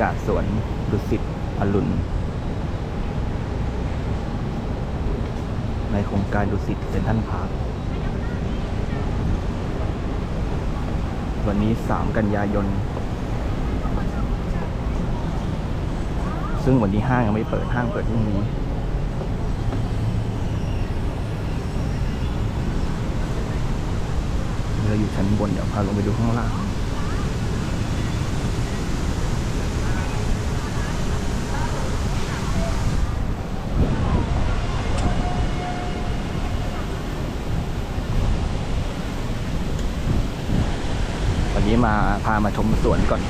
กาศสวนดุสิตอรุณ ในโครงการดุสิตเซ็นทรัลพาร์ควันนี้ 3 กันยายน ซึ่งวันนี้ห้างยังไม่เปิดห้างเปิดพรุ่งนี้เราอยู่ชั้นบน เดี๋ยวพาลงไปดูข้างล่าง วันนี้มาพามาชมสวนก่อน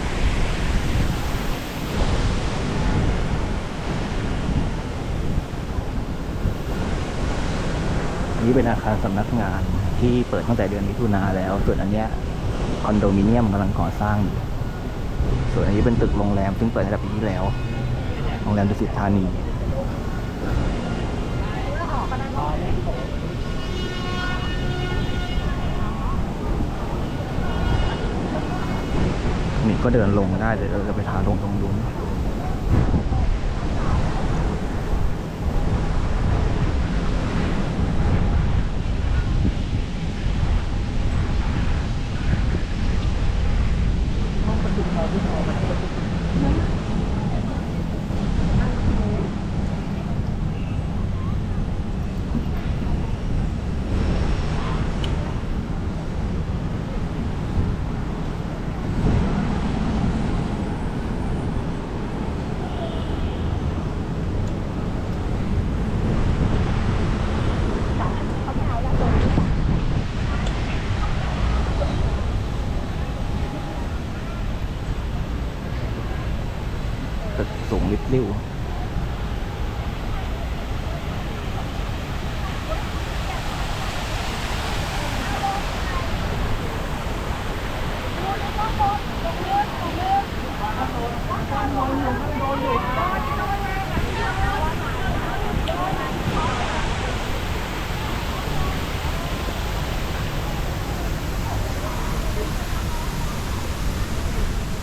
นนี้เป็นอาคารสำนักงานที่เปิดตั้งแต่เดือนมิถุนาแล้ว ส่วนอันเนี้ยคอนโดมิเนียมกำลังก่อสร้างอยู่ส่วนอันนี้เป็นตึกโรงแรม ซึ่งเปิดตั้งแต่ปีที่แล้ว โรงแรมดุสิตธานี นี่ ก็เดินลงได้เลยเราจะไปทางลงตรงนู้นตึ กสูงริบลิ่ะ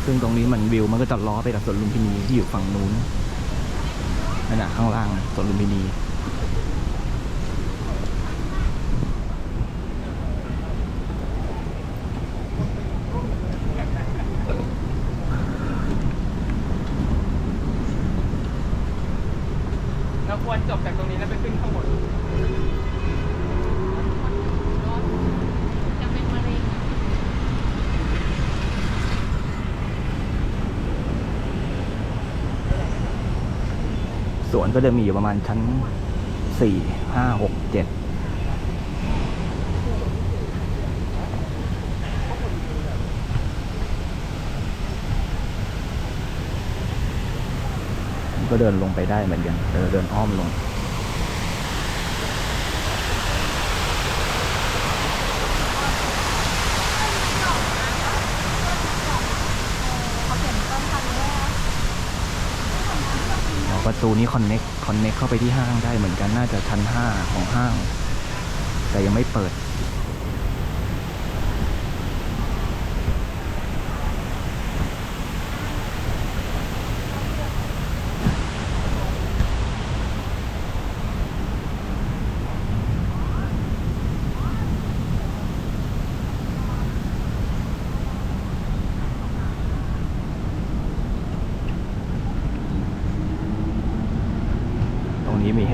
ซึ่งตรงนี้มันวิวมันก็จะล้อไปกับสวนลุมพินีที่อยู่ฝั่งนู้นนั่นแหะข้างล่างสวนลุมพินี เราควรจบจากตรงนี้แล้วไปขึ้นข้างบน จะเป็นมะเร็ง ส วนก็จะมีอยู่ประมาณชั้นสี่ห้าหกเจ็ดก็เดินลงไปได้เหมือนกันเดินเดินอ้อมลง ประตูนี้คอนเน็กคอนเน็กเข้าไปที่ห้างได้เหมือนกันน่าจะชั้น 5 ของห้าง แต่ยังไม่เปิด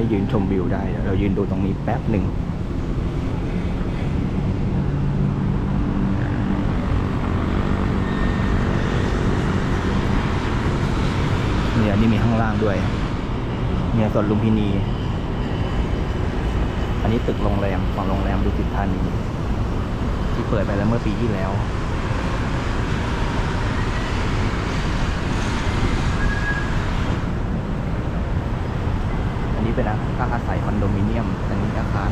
ให้ยืนชมวิวได้ เรายืนดูตรงนี้แป๊บหนึ่งเนี่ยนี่มีข้างล่างด้วย เนี่ยส่วนลุมพินี อันนี้ตึกโรงแรมฝั่งโรงแรมดุสิตธานีที่เปิดไปแล้วเมื่อปีที่แล้ว อั นี้เป็นอาคารอาศัยคอนโดมิเนียมอันนี้อาคาร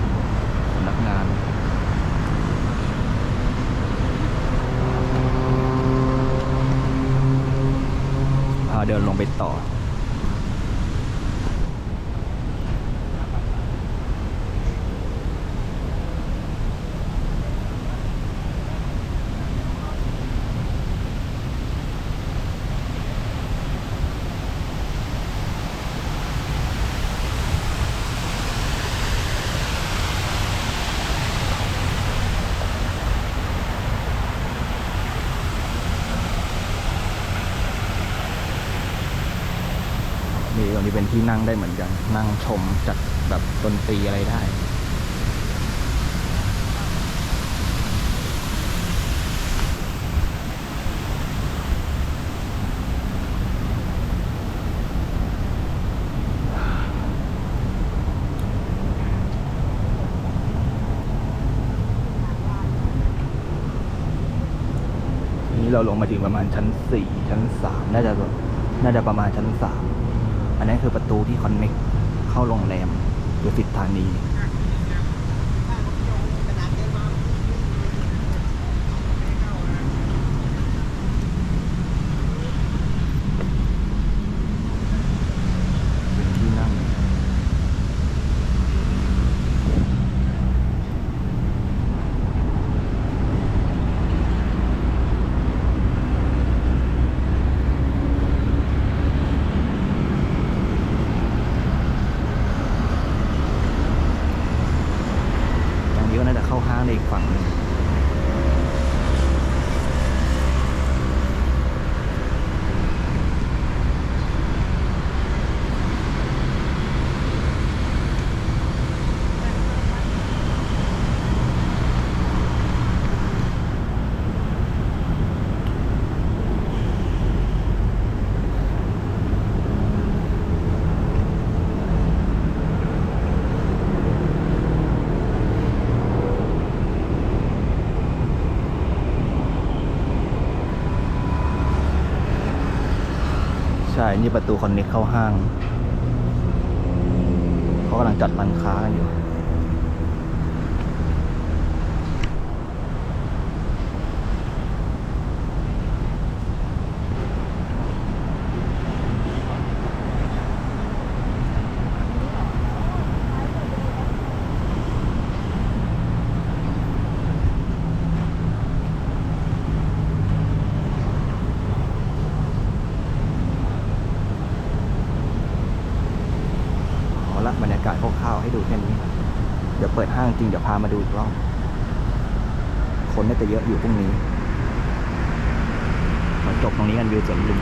สำนักงานเดินลงไปต่อ วนนี้เป็นที่นั่งได้เหมือนกัน นั่งชมจัดแบบดนตรีอะไรได้นี่เราลงมาถึงประมาณชั้นสี่ชั้นสามน่าจะน่าจะประมาณชั้นสาม อันนั้นคือประตูที่คอนเน็กเข้าโรงแรมดุสิตธานีที่นั่ง ตรงนี้ก็น่าจะเข้า ห้ นี่ประตูคอนเน็กเข้าห้างเขากำลังจัดร้านค้ากันอยู่ เอาละบรรยากาศคร่าวๆให้ดูแค่นี้ เดี๋ยวเปิดห้างจ ริง เดี๋ยวพามาดูอีกรอบ คนน่าจะเยอะอยู่พรุ่งนี้มาจบตรงนี้กันวิวสวนลุม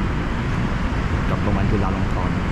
จบตรงวันจุฬาลงกรณ์